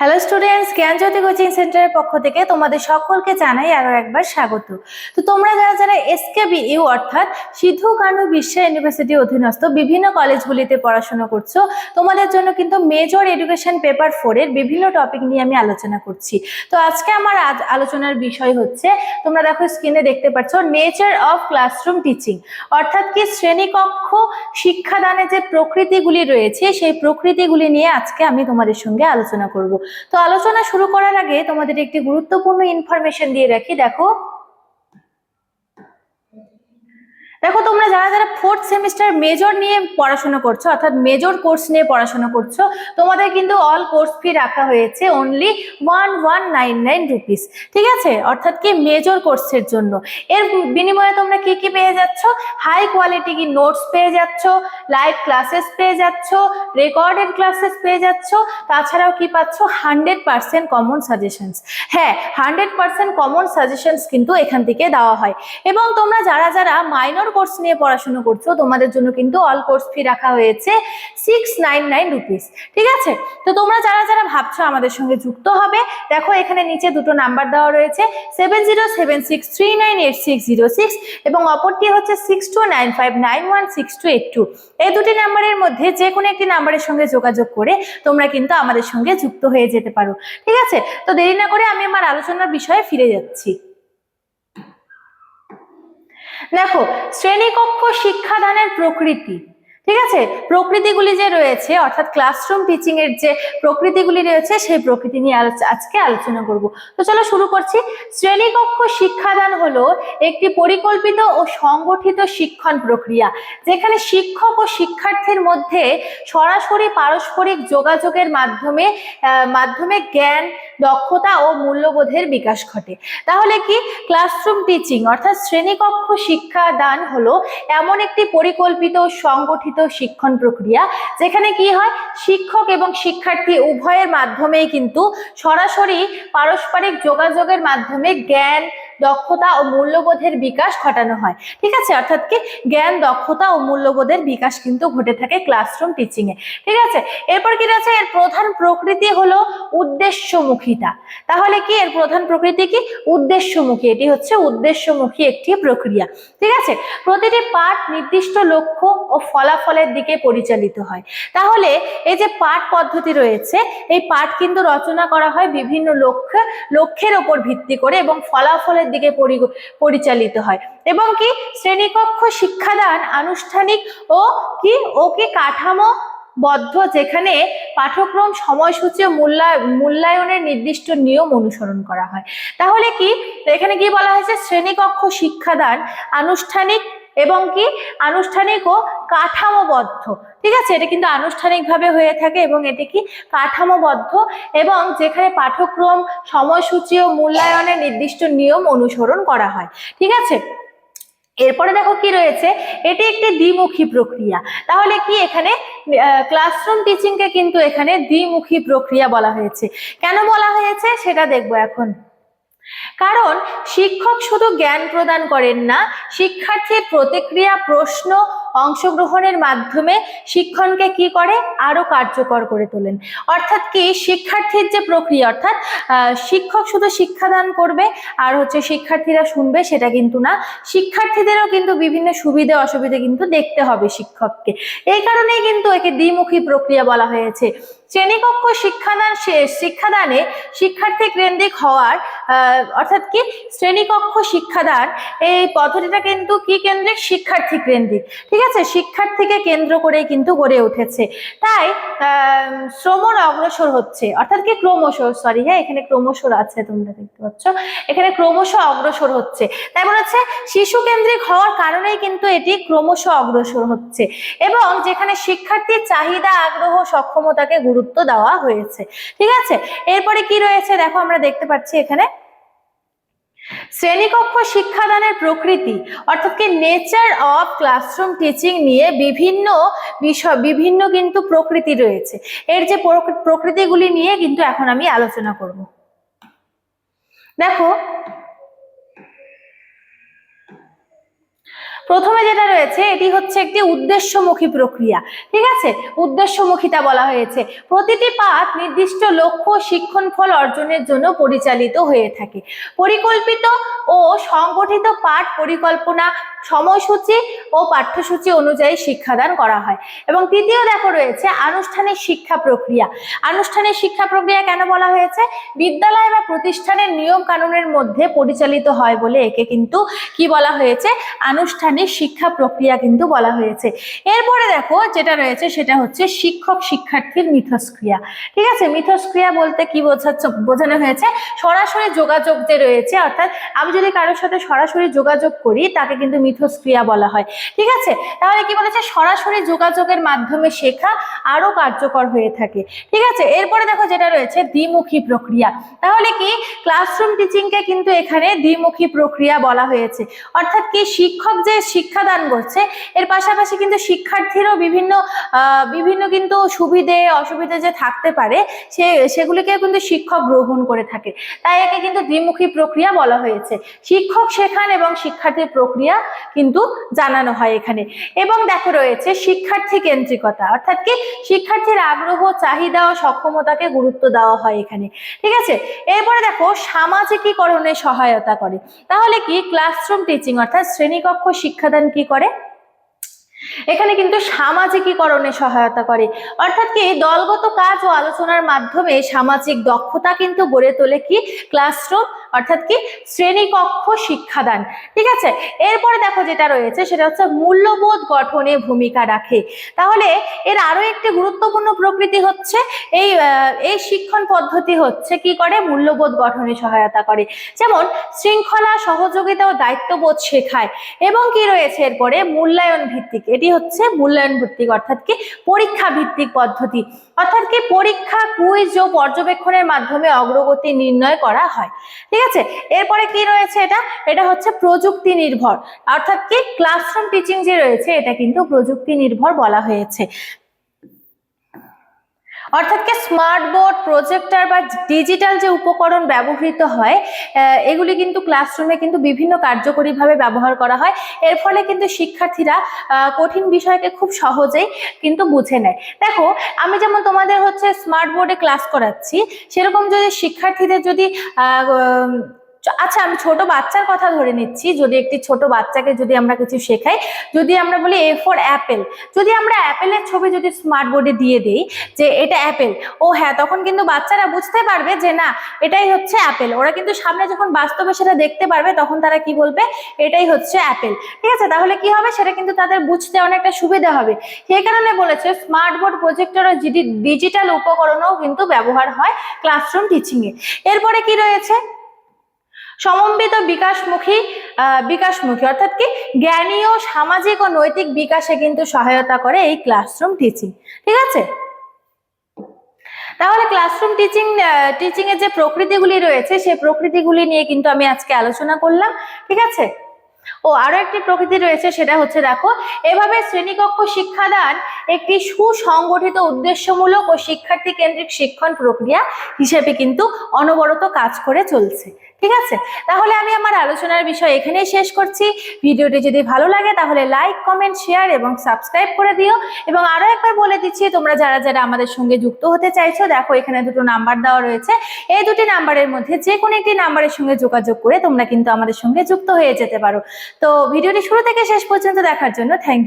Hello students জ্ঞানজ্যোতি coaching সেন্টারের পক্ষ থেকে তোমাদের সকলকে জানাই আরও একবার স্বাগত। তো তোমরা যারা যারা এসকেবি ইউ অর্থাৎ সিধু কানু বিশ্ব ইউনিভার্সিটি অধীনস্থ বিভিন্ন কলেজগুলিতে পড়াশোনা করছ, তোমাদের জন্য কিন্তু মেজর এডুকেশন পেপার ফোরের বিভিন্ন টপিক নিয়ে আমি আলোচনা করছি। তো আজকে আমার আজ আলোচনার বিষয় হচ্ছে, তোমরা দেখো স্ক্রিনে দেখতে পাচ্ছ নেচার অফ ক্লাসরুম টিচিং অর্থাৎ কি শ্রেণীকক্ষ শিক্ষাদানে যে প্রকৃতিগুলি রয়েছে, সেই প্রকৃতিগুলি নিয়ে আজকে আমি তোমাদের সঙ্গে আলোচনা করব। তো আলোচনা শুরু করার আগে তোমাদের একটি গুরুত্বপূর্ণ ইনফরমেশন দিয়ে রাখি। দেখো দেখো তোমরা যারা যারা ফোর্থ সেমিস্টার মেজর নিয়ে পড়াশোনা করছ, অর্থাৎ মেজর কোর্স নিয়ে পড়াশোনা করছ, তোমাদের কিন্তু অল কোর্স ফি রাখা হয়েছে only one one nine nine rupees ঠিক আছে? অর্থাৎ কি মেজর কোর্সের জন্য। এর বিনিময়ে তোমরা কি কি পেয়ে যাচ্ছ? হাই কোয়ালিটি কি নোটস পেয়ে যাচ্ছ লাইভ ক্লাসেস পেয়ে যাচ্ছ রেকর্ডেড ক্লাসেস পেয়ে যাচ্ছ, তাছাড়াও কি পাচ্ছ? হান্ড্রেড পার্সেন্ট কমন সাজেশনস হ্যাঁ হান্ড্রেড পার্সেন্ট কমন সাজেশনস কিন্তু এখান থেকে দেওয়া হয়। এবং তোমরা যারা যারা মাইনর কোর্স নিয়ে পড়াশোনা করছ, তোমাদের জন্য কিন্তু অল কোর্স ফি রাখা হয়েছে সিক্স নাইন নাইন রুপিস ঠিক আছে? তো তোমরা যারা যারা ভাবছ আমাদের সঙ্গে যুক্ত হবে, দেখো এখানে নিচে দুটো নাম্বার দেওয়া রয়েছে seven zero seven six three nine eight six zero six এবং অপরটি হচ্ছে six two nine five nine one six two eight two এই দুটি নাম্বারের মধ্যে যে কোনো একটি নাম্বারের সঙ্গে যোগাযোগ করে তোমরা কিন্তু আমাদের সঙ্গে যুক্ত হয়ে যেতে পারো, ঠিক আছে? তো দেরি না করে আমি আমার আলোচনার বিষয়ে ফিরে যাচ্ছি। দেখো, শ্রেণীকক্ষ শিক্ষাদানের প্রকৃতি। ঠিক আছে? প্রকৃতিগুলি যে রয়েছে, অর্থাৎ ক্লাসরুম টিচিং এর যে প্রকৃতিগুলি রয়েছে, সেই প্রকৃতি নিয়ে আজকে আলোচনা করব। তো চলো শুরু করছি। শ্রেণীকক্ষ শিক্ষাদান হলো একটি পরিকল্পিত ও সংগঠিত শিক্ষণ প্রক্রিয়া, যেখানে শিক্ষক ও শিক্ষার্থীর মধ্যে সরাসরি পারস্পরিক যোগাযোগের মাধ্যমে মাধ্যমে জ্ঞান দক্ষতা ও মূল্যবোধের বিকাশ ঘটে। তাহলে কি? ক্লাসরুম টিচিং অর্থাৎ শ্রেণীকক্ষ শিক্ষাদান হলো এমন একটি পরিকল্পিত সংগঠিত শিক্ষণ প্রক্রিয়া, যেখানে কি হয়? শিক্ষক এবং শিক্ষার্থী উভয়ের মাধ্যমেই কিন্তু সরাসরি পারস্পরিক যোগাযোগের মাধ্যমে জ্ঞান দক্ষতা ও মূল্যবোধের বিকাশ ঘটানো হয়। ঠিক আছে? অর্থাৎ কি? জ্ঞান, দক্ষতা ও মূল্যবোধের বিকাশ কিন্তু ঘটে থাকে ক্লাসরুম টিচিং এ ঠিক আছে? এরপর কি আছে এর প্রধান প্রকৃতি হলো উদ্দেশ্যমুখিতা। তাহলে কি? এর প্রধান প্রকৃতি কি? উদ্দেশ্যমুখী। এটি হচ্ছে উদ্দেশ্যমুখী একটি প্রক্রিয়া। ঠিক আছে? প্রতিটি পাঠ নির্দিষ্ট লক্ষ্য ও ফলাফলের দিকে পরিচালিত হয়। তাহলে এই যে পাঠ পদ্ধতি রয়েছে, এই পাঠ কিন্তু রচনা করা হয় বিভিন্ন লক্ষ্য। লক্ষ্যের ওপর ভিত্তি করে এবং ফলাফলের দিকে পরিচালিত হয়। এবং কি শ্রেণীকক্ষ, শিক্ষাদান, আনুষ্ঠানিক ও কি ও কি কাঠামো বদ্ধ যেখানে পাঠ্যক্রম, সময়সূচি ও মূল্যায়নের নির্দিষ্ট নিয়ম অনুসরণ করা হয়। তাহলে কি এখানে কি বলা হয়েছে? শ্রেণীকক্ষ, শিক্ষাদান, আনুষ্ঠানিক এবং কি আনুষ্ঠানিক ও কাঠামোবদ্ধ। ঠিক আছে? এটা কিন্তু আনুষ্ঠানিকভাবে হয়ে থাকে এবং এটি কি? কাঠামোবদ্ধ এবং যেখানে পাঠ্যক্রম, সময়সূচি ও মূল্যায়নের নির্দিষ্ট নিয়ম অনুসরণ করা হয়। ঠিক আছে? এরপরে দেখো কি রয়েছে? এটি একটি দ্বিমুখী প্রক্রিয়া। তাহলে কি এখানে ক্লাসরুম টিচিংকে কিন্তু এখানে দ্বিমুখী প্রক্রিয়া বলা হয়েছে। কেন বলা হয়েছে? সেটা দেখব এখন। কারণ শিক্ষক শুধু জ্ঞান প্রদান করেন না শিক্ষার্থীর প্রতিক্রিয়া, প্রশ্ন অংশগ্রহণের মাধ্যমে শিক্ষণকে কি করে? আরও কার্যকর করে তোলেন। অর্থাৎ কি? শিক্ষার্থীর যে প্রক্রিয়া, অর্থাৎ শিক্ষক শুধু শিক্ষাদান করবে আর হচ্ছে শিক্ষার্থীরা শুনবে সেটা কিন্তু না। শিক্ষার্থীদেরও কিন্তু বিভিন্ন সুবিধে, অসুবিধে কিন্তু দেখতে হবে শিক্ষককে। এই কারণেই কিন্তু একে দ্বিমুখী প্রক্রিয়া বলা হয়েছে। শ্রেণীকক্ষ শিক্ষাদান শিক্ষাদানে শিক্ষার্থী কেন্দ্রিক হওয়ার অর্থাৎ কি? শ্রেণীকক্ষ শিক্ষাদান, এই পদ্ধতিটা কিন্তু কি কেন্দ্রিক? শিক্ষার্থী কেন্দ্রিক। ঠিক আছে? শিক্ষার্থীকে কেন্দ্র করেই কিন্তু গড়ে উঠেছে। তাই শ্রমণ অগ্রসর হচ্ছে। অর্থাৎ কি? ক্রমশ সরি হ্যাঁ এখানে ক্রমশ আছে, তোমরা দেখতে পাচ্ছ। এখানে ক্রমশ অগ্রসর হচ্ছে। তাই মনে হচ্ছে, শিশু কেন্দ্রিক হওয়ার কারণেই কিন্তু এটি ক্রমশ অগ্রসর হচ্ছে। এবং যেখানে শিক্ষার্থীর চাহিদা, আগ্রহ, সক্ষমতাকে গুরুত্ব দেওয়া হয়েছে। ঠিক আছে? এরপরে কি রয়েছে? দেখো, আমরা দেখতে পাচ্ছি এখানে। শ্রেণীকক্ষ শিক্ষাদানের প্রকৃতি, অর্থাৎ কি নেচার অফ ক্লাসরুম টিচিং নিয়ে বিভিন্ন বিষয়, বিভিন্ন কিন্তু প্রকৃতি রয়েছে। এর যে প্রক- প্রকৃতিগুলি নিয়ে কিন্তু এখন আমি আলোচনা করব। দেখো প্রথমে যেটা রয়েছে, এটি হচ্ছে একটি উদ্দেশ্যমুখী প্রক্রিয়া, ঠিক আছে? উদ্দেশ্যমুখিতা বলা হয়েছে। প্রতিটি পাঠ নির্দিষ্ট লক্ষ্য শিক্ষণ ফল অর্জনের জন্য পরিচালিত হয়ে থাকে। পরিকল্পিত ও সংগঠিত পাঠ পরিকল্পনা সময়সূচি ও পাঠ্যসূচি অনুযায়ী শিক্ষাদান করা হয়। এবং তৃতীয় দেখো রয়েছে আনুষ্ঠানিক শিক্ষা প্রক্রিয়া। আনুষ্ঠানিক শিক্ষা প্রক্রিয়া কেন বলা হয়েছে? বিদ্যালয় বা প্রতিষ্ঠানের নিয়ম কানুনের মধ্যে পরিচালিত হয় বলে একে কিন্তু কি বলা হয়েছে? আনুষ্ঠানিক শিক্ষা প্রক্রিয়া কিন্তু বলা হয়েছে। এরপরে দেখো যেটা রয়েছে সেটা হচ্ছে শিক্ষক শিক্ষার্থীর মিথস্ক্রিয়া। ঠিক আছে? মিথস্ক্রিয়া বলতে কি বোঝাচ্ছ, বোঝানো হয়েছে? সরাসরি যোগাযোগ যে রয়েছে, অর্থাৎ আমি যদি কারোর সাথে সরাসরি যোগাযোগ করি, তাকে কিন্তু মিথস্ক্রিয়া বলা হয়। ঠিক আছে? তাহলে কি বলেছে? সরাসরি যোগাযোগের মাধ্যমে শেখা আরও কার্যকর হয়ে থাকে। ঠিক আছে? এরপরে দেখো যেটা রয়েছে, দ্বিমুখী প্রক্রিয়া। তাহলে কি? ক্লাসরুম টিচিংকে কিন্তু এখানে দ্বিমুখী প্রক্রিয়া বলা হয়েছে। অর্থাৎ কি? শিক্ষক যে শিক্ষাদান করছে, এর পাশাপাশি কিন্তু শিক্ষার্থীরও বিভিন্ন বিভিন্ন কিন্তু সুবিধে, অসুবিধে যে থাকতে পারে, সে, সেগুলিকে কিন্তু শিক্ষক গ্রহণ করে থাকে। তাই একে কিন্তু দ্বিমুখী প্রক্রিয়া বলা হয়েছে। শিক্ষক শেখান এবং শিক্ষার্থীর প্রক্রিয়া কিন্তু জানানো হয় এখানে। এবং দেখো রয়েছে শিক্ষার্থী কেন্দ্রিকতা, অর্থাৎ কি? শিক্ষার্থীর আগ্রহ, চাহিদা ও সক্ষমতাকে গুরুত্ব দেওয়া হয় এখানে। ঠিক আছে? এরপরে দেখো সামাজিকীকরণে সহায়তা করে। তাহলে কি? ক্লাসরুম টিচিং অর্থাৎ শ্রেণীকক্ষ শিক্ষাদান কি করে? এখানে কিন্তু সামাজিকীকরণে সহায়তা করে। অর্থাৎ কি, দলগত কাজ ও আলোচনার মাধ্যমে সামাজিক দক্ষতা কিন্তু গড়ে তোলে কি? ক্লাসরুম, অর্থাৎ কি, শ্রেণীকক্ষ শিক্ষাদান। ঠিক আছে? এরপরে দেখো যেটা রয়েছে, সেটা হচ্ছে মূল্যবোধ গঠনে ভূমিকা রাখে। তাহলে এর আরও একটি গুরুত্বপূর্ণ প্রকৃতি হচ্ছে, এই এই শিক্ষণ পদ্ধতি হচ্ছে কি করে? মূল্যবোধ গঠনে সহায়তা করে। যেমন, শৃঙ্খলা, সহযোগিতা ও দায়িত্ববোধ শেখায়। এবং কি রয়েছে এরপরে? মূল্যায়ন ভিত্তিক। এটি হচ্ছে মূল্যায়ন ভিত্তিক, অর্থাৎ কি পরীক্ষা ভিত্তিক পদ্ধতি। অর্থাৎ কি পরীক্ষা কুইজ ও পর্যবেক্ষণের মাধ্যমে অগ্রগতি নির্ণয় করা হয়। ঠিক আছে? এরপরে কি রয়েছে এটা? এটা হচ্ছে প্রযুক্তি নির্ভর। অর্থাৎ কি ক্লাসরুম টিচিং যে রয়েছে, এটা কিন্তু প্রযুক্তি নির্ভর বলা হয়েছে। অর্থাৎ কি স্মার্ট বোর্ড প্রজেক্টার বা ডিজিটাল যে উপকরণ ব্যবহৃত হয় এগুলি কিন্তু ক্লাসরুমে কিন্তু বিভিন্ন কার্যকরীভাবে ব্যবহার করা হয়। এর ফলে কিন্তু শিক্ষার্থীরা কঠিন বিষয়কে খুব সহজেই কিন্তু বুঝে নেয়। দেখো, আমি যেমন তোমাদের হচ্ছে স্মার্ট বোর্ডে ক্লাস করাচ্ছি, সেরকম যদি শিক্ষার্থীদের যদি আচ্ছা আমি ছোট বাচ্চার কথা ধরে নিচ্ছি। যদি একটি ছোট বাচ্চাকে যদি আমরা কিছু শেখাই, যদি আমরা বলি এ ফর অ্যাপেল যদি আমরা অ্যাপেলের ছবি যদি স্মার্ট বোর্ডে দিয়ে দিই যে এটা অ্যাপেল, ও হ্যাঁ তখন কিন্তু বাচ্চারা বুঝতে পারবে যে না, এটাই হচ্ছে অ্যাপেল। ওরা কিন্তু সামনে যখন বাস্তবে সেটা দেখতে পারবে, তখন তারা কি বলবে? এটাই হচ্ছে অ্যাপেল। ঠিক আছে, তাহলে কি হবে? সেটা কিন্তু তাদের বুঝতে অনেকটা সুবিধা হবে। সেই কারণে বলেছে স্মার্ট বোর্ড প্রজেক্টর ও ডিজিটাল উপকরণও কিন্তু ব্যবহার হয় ক্লাসরুম টিচিংয়ে এরপরে কি রয়েছে? সমন্বিত বিকাশমুখী বিকাশমুখী, অর্থাৎ কি জ্ঞানী ও সামাজিক ও নৈতিক বিকাশে কিন্তু সহায়তা করে এই ক্লাসরুম টিচিং ঠিক আছে? তাহলে ক্লাসরুম টিচিং টিচিং এর যে প্রকৃতিগুলি রয়েছে, সেই প্রকৃতিগুলি নিয়ে কিন্তু আমি আজকে আলোচনা করলাম, ঠিক আছে? ও, আরও একটি প্রকৃতি রয়েছে, সেটা হচ্ছে দেখো, এভাবে শ্রেণীকক্ষ শিক্ষাদান একটি সুসংগঠিত উদ্দেশ্যমূলক ও শিক্ষার্থী কেন্দ্রিক শিক্ষণ প্রক্রিয়া হিসেবে কিন্তু অনবরত কাজ করে চলছে। ঠিক আছে? তাহলে আমি আমার আলোচনার বিষয় এখানেই শেষ করছি। ভিডিওটি যদি ভালো লাগে তাহলে লাইক কমেন্ট শেয়ার এবং সাবস্ক্রাইব করে দিও। এবং আরও একবার বলে দিচ্ছি, তোমরা যারা যারা আমাদের সঙ্গে যুক্ত হতে চাইছো, দেখো এখানে দুটো নাম্বার দেওয়া রয়েছে। এই দুটি নাম্বারের মধ্যে যে কোনো একটি নাম্বারের সঙ্গে যোগাযোগ করে তোমরা কিন্তু আমাদের সঙ্গে যুক্ত হয়ে যেতে পারো। তো ভিডিওটি শুরু থেকে শেষ পর্যন্ত দেখার জন্য থ্যাংক ইউ